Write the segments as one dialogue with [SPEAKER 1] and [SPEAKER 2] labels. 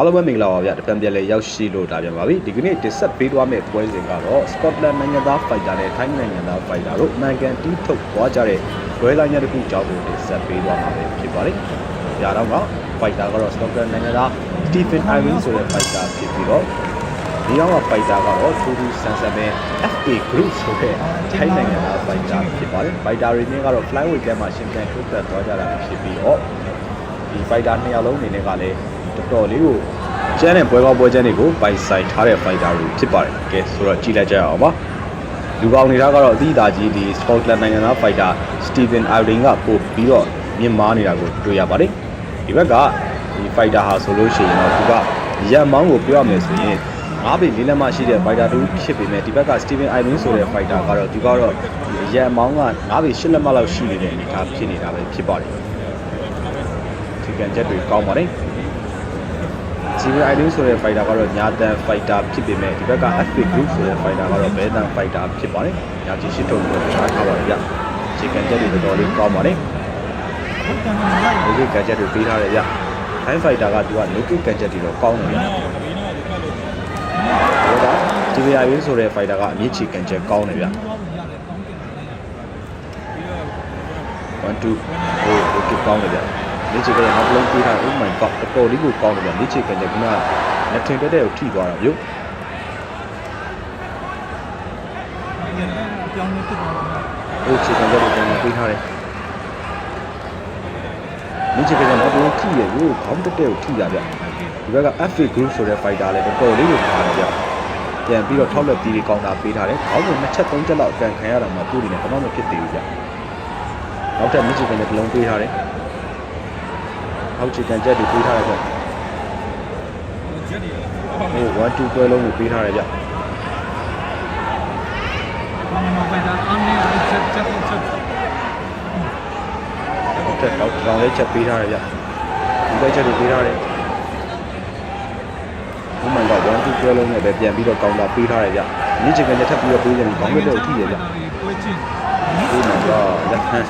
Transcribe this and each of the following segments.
[SPEAKER 1] အားလုံးပဲမင်္ဂလာပါဗျတပံပြက်လေးရောက်ရှိလို့ဒါပြန်ပါပြီဒီကနေ့တင်ဆက်ပေးသွားမယ့်ပွဲစဉ်ကတော့ Scotland နိုင်ငံသား fighter နဲ့ Thai နိုင်ငံသား fighter တို့အမှန်ကန်တီးထုတ်သွားကြတဲ့လွဲလိုက်ညတစ်ခုကြောင်းကိုတင်ဆက်ပေးသွားမှာပဲဖြစ်ပါတယ်။ဒါတော့က fighter ကတော့ Scotland နိုင်ငံသား Stephen Irwin ဆိုတဲ့ fighter ဖြစ်ပြီးတော့ဒီရောက်က fighter ကတော့ Toru Sansamen FA Group ဆိုတဲ့ Thai နိုင်ငံသား fighter ဖြစ်ပါတယ်။ fighter တွေနဲ့ကတော့ flyweight ကမှာရှင်ပြန်ထုတ်သက်သွားကြတာဖြစ်ပြီးတော့ဒီ fighter နှစ်ယောက်လုံးအနေနဲ့ကလည်း တော်တော်လေးကိုကျန်းတဲ့ပွဲကောင်းပွဲကျန်းတွေကိုပိုင်ဆိုင်ထားတဲ့ fighter တွေဖြစ်ပါတယ်။ကဲဆိုတော့ကြည့်လိုက်ကြရအောင်ပါ။လူကောင်းနေတာကတော့အသီးသားကြီးဒီ Scotland နိုင်ငံသား fighter Stephen Irwin ကပို့ပြီးတော့မြင့်မားနေတာကိုတွေ့ရပါတယ်။ဒီဘက်ကဒီ fighter ဟာဆိုလို့ရှိရင်တော့သူကရန်မောင်းကိုပြောရမယ်ဆိုရင်ငါးပေလေးလက်မရှိတဲ့ fighter တူဖြစ်ပေမဲ့ဒီဘက်က Stephen Irwin ဆိုတဲ့ fighter ကတော့သူကတော့ရန်မောင်းကငါးပေရှစ်လက်မလောက်ရှိနေတဲ့အနေအထားဖြစ်နေတာပဲဖြစ်ပါတယ်။ဒီကန်ချက်တွေကောင်းပါတယ်။ Zero Idol ဆိုတဲ့ fighter ကတော့ညာတန် fighter ဖြစ်ပေမဲ့ဒီဘက်က FP Group ဆိုတဲ့ fighter ကတော့ဘဲတန် fighter ဖြစ်ပါတယ်။ညာကြီးရှိထုတ်ပြီးတော့ထားထားပါတယ်ဗျ။ခြေကန်ချက်တွေတော်တော်လေးကောင်းပါတယ်။ဒီကိကန်ချက်တွေပေးထားတယ်ဗျ။ Time fighter ကသူက low kick ကန်ချက်တွေတော့ကောင်းတယ်ဗျ။ဒါက Zero Idol ဆိုတဲ့ fighter ကအမြင့်ချေကန်ချက်ကောင်းတယ်ဗျ။1 2ဟို low kick ကောင်းတယ်ဗျ။ လက်ချေကလည်းနောက်လုံးပေးထား oh my god တော်တော်လေးကိုကောင်းတယ်ဗျလက်ချေကလည်းခုနကလက်ထင်တက်တဲ့ကိုထိသွားတာဗျ
[SPEAKER 2] ပြောင်းနေဖြစ်သွားတယ်။
[SPEAKER 1] ဟိုခြေကလည်းကိုပြန်ပေးထားတယ်။လက်ချေကလည်းနောက်လုံးထိရရိုးခေါင်းတက်တဲ့ကိုထိတာဗျ။ဒီဘက်က FA group ဆိုတဲ့ fighter လည်းတော်တော်လေးကိုထားတယ်ဗျ။ပြန်ပြီးတော့ထောက်လက်တီးတွေကောင်းတာပေးထားတယ်။ခေါင်းကိုနှစ်ချက်သုံးချက်လောက်အကန်ခံရတာမှသူ့အနေနဲ့ဘာမှမဖြစ်သေးဘူးဗျ။နောက်ထပ်လက်ချေကလည်းတစ်လုံးပေးထားတယ်။ အောက်ခြေကန်ချက်တွေပေးထားတယ်ဗျ။
[SPEAKER 2] ချက်တွေ
[SPEAKER 1] ဟို1 2ပွဲလုံးကိုပေးထားတယ်ဗျ
[SPEAKER 2] ဘာမှမပိုင်တာအားနေချက်ချက်ချက်
[SPEAKER 1] ဟုတ်တယ်တော့တောင်လေးချက်ပေးထားတယ်ဗျဒီဘက်ချက်တွေပေးထားတယ်ဘုမန်က1 2ပွဲလုံးနဲ့ပဲပြန်ပြီးတော့ကောင်တာပေးထားတယ်ဗျမြင့်ချင်ကနေထပ်ပြီးတော့ပေးတယ်ခေါင်းရက်တော့ထိရဗျ
[SPEAKER 2] ပွဲချင်း
[SPEAKER 1] ဘုမန်ကလက်ဟန်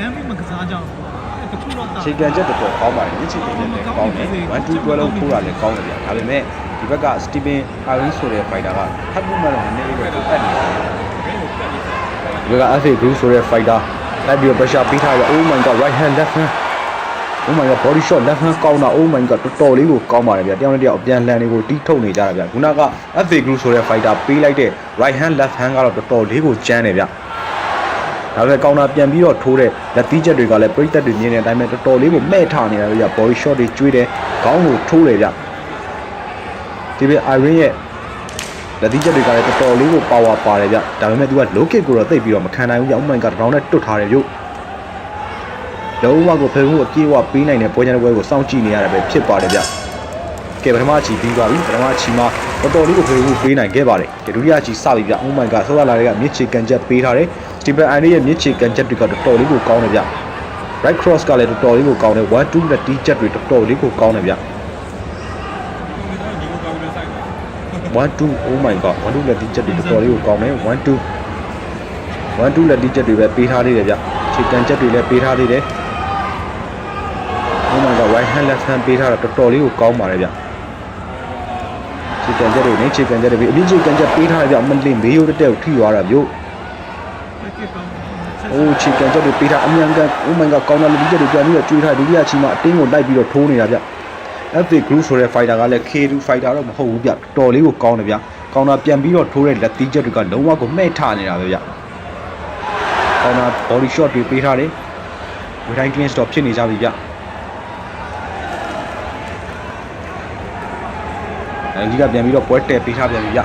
[SPEAKER 2] ရမ်းပြီးမကစားကြဘူးတခုတော့တာ
[SPEAKER 1] ခြေကန်ချက်တော်တော်ကောင်းပါတယ်မြင့်ချင်ကနေလည်းကောင်းတယ်1 2ပွဲလုံးထိုးတာလည်းကောင်းတယ်ဗျဒါပေမဲ့ဒီဘက်ကစတီဗင်အာရင်းဆိုတဲ့ဖိုင်တာကထပ်ပြီးမှတော့နည်းနည်းလေးတော့တက်နေတယ်ဒီဘက်က FA Group ဆိုတဲ့ fighter လိုက်ပြီးတော့ pressure ပေးထားရ Oh my god right hand left hand Oh my god body shot left hand ကောင်းတာ Oh my god တော်တော်လေးကိုကောင်းပါတယ်ဗျတယောက်နဲ့တယောက်အပြန်လှန်တွေကိုတီးထုတ်နေကြတာဗျခုနက FA Group ဆိုတဲ့ fighter ပေးလိုက်တဲ့ right hand left hand ကတော့တော်တော်လေးကိုကျန်းတယ်ဗျ ဒါပေမဲ့ကောင်တာပြန်ပြီးတော့ထိုးတဲ့လက်သီးချက်တွေကလည်းပရိသတ်တွေမြင်တဲ့အတိုင်းပဲတော်တော်လေးကိုမဲ့ထနေတာဗျ body shot တွေကျွေးတယ်ခေါင်းကိုထိုးတယ်ဗျဒီပြ Iron ရဲ့လက်သီးချက်တွေကလည်းတော်တော်လေးကို power ပါတယ်ဗျဒါပေမဲ့ तू က low kick ကိုတော့သိပ်ပြီးတော့မခံနိုင်ဘူးဗျ Oh my god တောင်းနဲ့တွတ်ထားတယ်ဗျလုံးဝကိုဖေဖူးအပြေးအဝပေးနိုင်တဲ့ပွဲချမ်းတဲ့ပွဲကိုစောင့်ကြည့်နေရတယ်ပဲဖြစ်ပါတယ်ဗျ ကဲပထမချီပြီးသွားပြီပထမချီမှာတော်တော်လေးကိုဖေဖူးပေးနိုင်ခဲ့ပါတယ်ကဲဒုတိယချီစပြီဗျ Oh my god ဆောလာလာတွေကမြစ်ချေကန်ချက်ပေးထားတယ်စတီဗန်အန်ရဲ့မြစ်ချေကန်ချက်တွေကတော်တော်လေးကိုကောင်းတယ်ဗျ right cross ကလည်းတော်တော်လေးကိုကောင်းတယ်1 2နဲ့တီးချက်တွေတော်တော်လေးကိုကောင်းတယ်ဗျ1 2 oh my god 1 2လက်တီးချက်တွေတော်တော်လေးကိုကောင်းတယ်1 2 1 2လက်တီးချက်တွေပဲပေးထားသေးတယ်ဗျခြေကန်ချက်တွေလည်းပေးထားသေးတယ် oh my god right hand left hand ပေးထားတာတော်တော်လေးကိုကောင်းပါတယ်ဗျ ခြေကန်ချက်တွေနဲ့ခြေကန်ချက်တွေပြီးအမြင့်ခြေကန်ချက်ပေးထားတယ်ဗျမလင်မေးရိုးတက်တက်ကိုထိသွားတာဗျအိုးချီကန်ချက်တွေပေးထားအမြန်ကန် oh my god ကောင်းတာလူကြီးချက်တွေပြန်ပြီးတော့ကျွေးထားဒုတိယချီမှာအတင်းကိုလိုက်ပြီးတော့ထိုးနေတာဗျ FA Group ဆိုတဲ့ fighter ကလည်း K2 fighter တော့မဟုတ်ဘူးဗျတော်တော်လေးကိုကောင်းတယ်ဗျကောင်းတာပြန်ပြီးတော့ထိုးတဲ့လက်သီးချက်တွေကလုံးဝကိုမှဲ့ထနေတာပဲဗျကောင်းတာ body shot တွေပေးထားတယ်ဝေတိုင်း clean stop ဖြစ်နေကြပြီဗျ အဲဒီကပြန်ပြီးတော့ပွဲတက်ပေးထားပြန်ပြီဗျ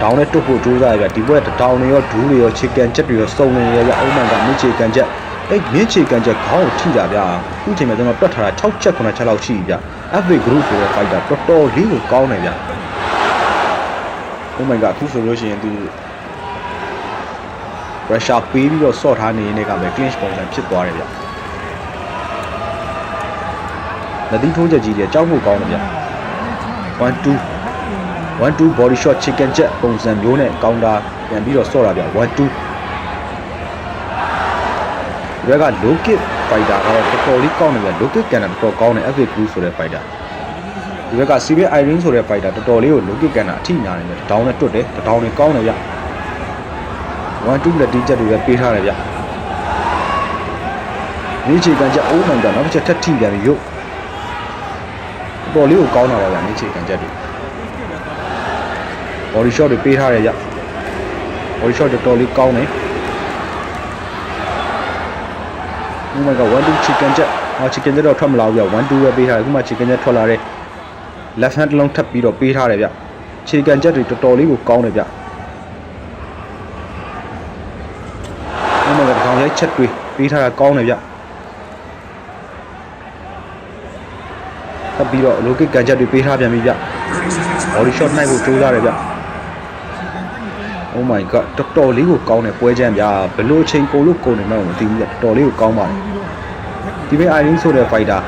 [SPEAKER 1] ဒေါင်းနဲ့တွတ်ဖို့ကြိုးစားရဗျဒီဘက်ဒေါင်းတွေရောဒူးတွေရောချီကန်ချက်တွေရောစုံနေရဗျအုံးမှန်ကမြင့်ချီကန်ချက်အဲ့မြင့်ချီကန်ချက်ခေါင်းကိုထိတာဗျအခုချိန်မှာကျွန်တော်တွတ်ထားတာ6ချက်9ချက်လောက်ရှိပြီဗျ FA group ဆိုတဲ့ fighter တော်တော်လေးကိုကောင်းတယ်ဗျ Oh my god အခုဆိုလို့ရှိရင်သူ pressure ပေးပြီးတော့ sort ထားနေနေကပဲ clinch ပုံစံဖြစ်သွားတယ်ဗျလက်သီးထိုးချက်ကြီးတွေကြောက်ဖို့ကောင်းတယ်ဗျ 1 2 1 2 body shot chicken jet ပုံစံမျိုးနဲ့ counter ပြန်ပြီးတော့ sort တာဗျ1 2ဒီဘက်က low kick fighter ကတော့တော်တော်လေးကောင်းနေပြီ local cannon တော်တော်ကောင်းတယ် FA Crew ဆိုတဲ့ fighter ဒီဘက်က Civil Irene ဆိုတဲ့ fighter တော်တော်လေးကို local cannon အထိညာနေတယ်တထောင်နဲ့တွတ်တယ်တထောင်နဲ့ကောင်းတယ်ဗျ1 2လက်တီးချက်တွေပဲပေးထားတယ်ဗျဒီချိန်ကန်ချက် oh my god နောက်တစ်ချက်ထပ်ထိပြန်ပြီရုပ် တော်တော်လေးကိုကောင်းတာပါဗျဒီချိန်ကန်ချက်တွေ body shot တွေပေးထားတယ်ဗျ body shot တော်တော်လေးကောင်းတယ် Oh my god 1 2 chicken ချက်ဟော chicken ချက်တော့ထွက်မလာဘူးဗျ1 2ပဲပေးထားတယ်အခုမှ chicken ချက်ထွက်လာတယ် left hand တစ်လုံးထပ်ပြီးတော့ပေးထားတယ်ဗျ chicken ချက်တွေတော်တော်လေးကိုကောင်းတယ်ဗျ Oh my god ဒီကောင်ရိုက်ချက်တွေပေးထားတာကောင်းတယ်ဗျ ထပ်ပြီးတော့ local ကန်ချက်တွေပေးထားပြန်ပြီဗျ body shot နိုင်ဖို့ကြိုးစားတယ်ဗျ Oh my god တော်တော်လေးကိုကောင်းတယ်ပွဲချမ်းဗျာဘယ်လိုအချိန်ကိုလို့ကုန်နေမှမသိဘူးဗျတော်တော်လေးကိုကောင်းပါတယ်ဒီဘေး Irene ဆိုတဲ့ fighter တော်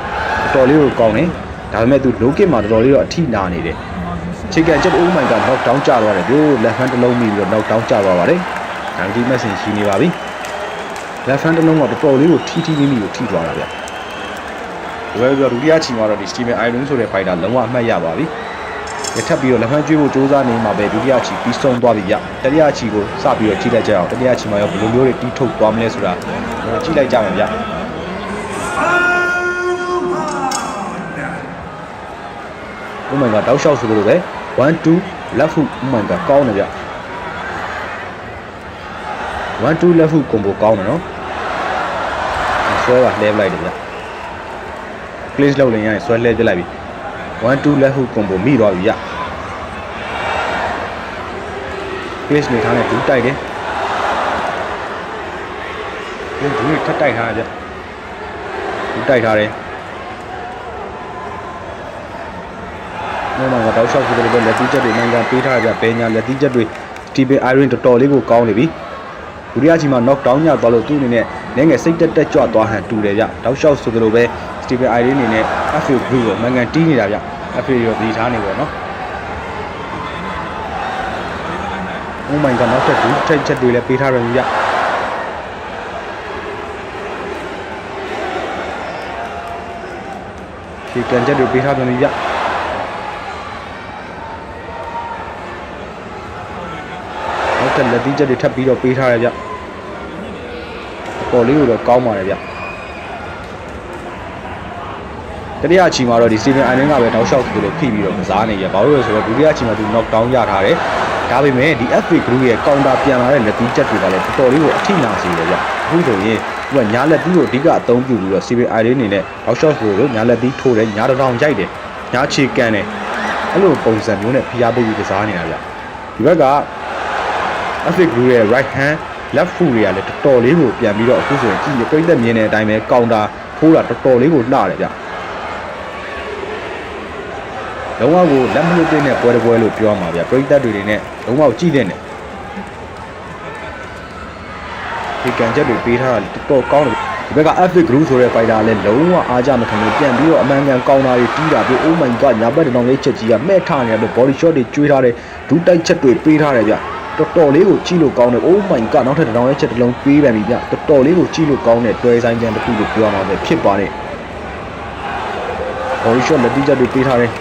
[SPEAKER 1] တော်လေးကိုကောင်းတယ်ဒါပေမဲ့သူ low kick မှာတော်တော်လေးတော့အထိနာနေတယ်ချိတ်ကချက် Oh my god knock down ကျသွားတယ်ဗျို့ left hand တစ်လုံးမိပြီးတော့ knock down ကျသွားပါတယ်ဒါဒီ message ရှိနေပါပြီ left hand တစ်လုံးကတော်တော်လေးကိုထိထိမိမိကိုထိသွားတာဗျ ဒီဘက်ကတော့ဒုတိယချိန်မှာတော့ဒီ Steven Irene ဆိုတဲ့ fighter လုံးဝအမှတ်ရပါပြီရထပ်ပြီးတော့လက်ဖမ်းကျွေးဖို့စူးစမ်းနေမှာပဲဒုတိယချီပြီးဆုံးသွားပြီရတတိယချီကိုစပြီးတော့ကြည့်လိုက်ကြအောင်တတိယချီမှာရောဘယ်လိုမျိုးတွေတီးထုတ်သွားမလဲဆိုတာကြည့်လိုက်ကြမယ်ဗျ Oh my god တောက်လျှောက်ဆိုလို့ပဲ1 2 left hook Oh my god ကောင်းတယ်ဗျ1 2 left hook combo ကောင်းတယ်နော်ဆွဲပါလှဲပလိုက်တယ်ဗျ place လောက်လည်းရရင်ဆွဲလှဲပြလိုက်ပြီ1 2 left hook combo မိသွားပြီရ place နေထားနဲ့ဒူးတိုက်တယ်ဒီဒူးထပ်တိုက်ထားတယ်ဗျဒူးတိုက်ထားတယ်နော်မှာတော့ရှောက်ဆိုတဲ့လက်သီးချက်တွေနိုင်ငံပေးထားကြဘဲညာလက်သီးချက်တွေ Steven Iron တော်တော်လေးကိုကောင်းနေပြီဒုတိယချီမှာ knock down ညသွားလို့သူ့အနေနဲ့လည်းငယ်စိတ်တက်တက်ကြွသွားဟန်တူတယ်ဗျတောက်လျှောက်ဆိုသလိုပဲ Steven Iron အနေနဲ့ FA Group ကိုနိုင်ငံတီးနေတာဗျ FA ရောဒီထားနေပေါ့နော် Oh my god နောက်ထပ်ဒူးချက်ချက်တွေလည်းပေးထားတယ်ဗျဒီကန်ချက်တွေပေးထားပြန်ပြီဗျနောက်ထပ်လက်သီးချက်တွေထပ်ပြီးတော့ပေးထားရဗျအပေါ်လေးကိုတော့ကောင်းပါတယ်ဗျ တတိယအချီမှာတော့ဒီ Steven Island ကပဲတောက်လျှောက်သူလို့ဖိပြီးတော့ကစားနေရဘာလို့လဲဆိုတော့ဒုတိယအချီမှာသူ knock down ရထားတယ်ဒါပေမဲ့ဒီ FA Group ရဲ့ counter ပြန်လာတဲ့လက်သီးချက်တွေကလည်းတော်တော်လေးကိုအထိနာစေတယ်ဗျအခုဆိုရင်သူကညာလက်သီးကိုအဓိကအသုံးပြုပြီးတော့ Steven Island အနေနဲ့တောက်လျှောက်သူလို့ညာလက်သီးထိုးတယ်ညာတောင်ရိုက်တယ်ညာချီကန်တယ်အဲ့လိုပုံစံမျိုးနဲ့ဖိအားပေးပြီးကစားနေတာဗျဒီဘက်က Epic Blue ရဲ့ right hand left foot တွေကလည်းတော်တော်လေးကိုပြန်ပြီးတော့အခုဆိုရင်ကြည့်ရပြိသက်မြင်တဲ့အတိုင်းပဲကောင်တာထိုးတာတော်တော်လေးကိုလှတယ်ဗျ လုံးဝကိုလက်မလွတ်တဲ့နဲ့ပွဲတစ်ပွဲလို့ပြောမှာဗျပြိသက်တွေတွေနဲ့လုံးဝကြည့်တဲ့နဲ့ဒီကန်ချက်တွေပေးထားတာတော်တော်ကောင်းတယ်ဒီဘက်က Epic Group ဆိုတဲ့ fighter လည်းလုံးဝအားကြမခံလို့ပြန်ပြီးတော့အမှန်ကန်ကောင်တာတွေတီးတာပြီး Oh my god ညာဘက်တောင်လေးချက်ကြီးကမဲ့ထနေတယ် body shot တွေကျွေးထားတယ်ဒူးတိုက်ချက်တွေပေးထားတယ်ဗျတော်တော်လေးကိုကြည့်လို့ကောင်းတယ် Oh my god နောက်ထပ်တစ်တောင်ရဲ့ချက်တစ်လုံးပေးပြန်ပြီဗျတော်တော်လေးကိုကြည့်လို့ကောင်းတဲ့တွဲဆိုင်ပြန်တစ်ခုလို့ပြောမှာပဲဖြစ်ပါတယ် body shot လက်တိချက်တွေပေးထားတယ်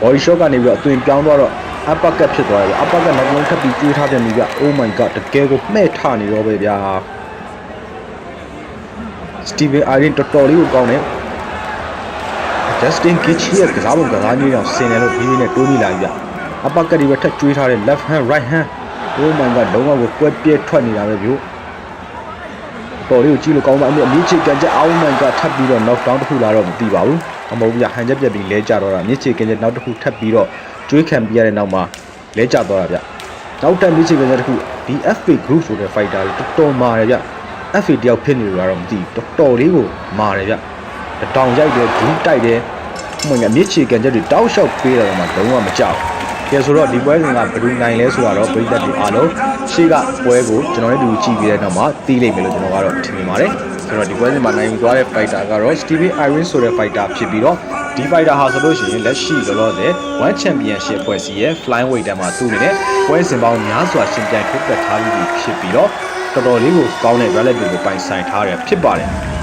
[SPEAKER 1] body shot ကနေပြီးတော့အသွင်ပြောင်းသွားတော့ upper cut ဖြစ်သွားတယ်ဗျ upper cut နောက်တစ်လုံးထပ်ပြီးကျွေးထားပြန်ပြီဗျ Oh my god တကယ်ကိုမှဲ့ထနေတော့ပဲဗျာ Steven Iron တော်တော်လေးကိုကောင်းတယ် Justin Kitch ရဲ့ကစားပုံကစားနည်းတော့ဆင်တယ်လို့ပြီးပြီးနဲ့တိုးမိလာပြီဗျအပကတ်ဒီပဲထက်ကျွေးထားတဲ့ left hand right hand oh my god လုံးဝကိုကွက်ပြဲထွက်နေတာပဲဗျတော်လေးကိုကြည့်လို့ကောင်းပါအမြင့်အမြင့်ချေကန်ချက် oh my god ထပ်ပြီးတော့ knock down တစ်ခုလာတော့မသိပါဘူးအ မဟုတ်ဘူးဗျဟန်ချက်ပြက်ပြီးလဲကျတော့တာမြင့်ချေကန်ချက်နောက်တစ်ခုထပ်ပြီးတော့ကျွေးခံပြရတဲ့နောက်မှာလဲကျသွားတာဗျနောက်တက်မြင့်ချေကန်ချက်တစ်ခုဒီ FP group ဆိုတဲ့ fighter တွေတော်တော်မာတယ်ဗျ FA တယောက်ဖြစ်နေလို့တော့မသိဘူးတော်တော်လေးကိုမာတယ်ဗျတောင်ရိုက်တယ်ဒူးတိုက်တယ်ဟိုမှာမြစ်ချေကန်ချက်တွေတောက်လျှောက်ပေးတယ်မှာလုံးဝမကြောက်ကဲဆိုတော့ဒီပွဲစဉ်ကဘယ်သူနိုင်လဲဆိုတာတော့ပြည်သက်တွေအားလုံးရှေ့ကပွဲကိုကျွန်တော်တို့ကြည့်ပြီးတဲ့နောက်မှာသိလိမ့်မယ်လို့ကျွန်တော်ကတော့ထင်နေပါတယ် ဆိုတော့ဒီပွဲစဉ်မှာနိုင်ယူသွားတဲ့ fighter ကတော့ Stevie Iron ဆိုတဲ့ fighter ဖြစ်ပြီးတော့ဒီ fighter ဟာဆိုလို့ရှိရင်လက်ရှိလောလောဆယ် One Championship ဖွဲ့စည်းရဲ့ Flyweight တန်းမှာသူ့အနေနဲ့ပွဲစဉ်ပေါင်းများစွာရှင်ပြိုင်ထုတ်ပြတ်ထားပြီးဖြစ်ပြီးတော့တော်တော်လေးကိုကောင်းတဲ့ relative ကိုပိုင်ဆိုင်ထားရဖြစ်ပါတယ်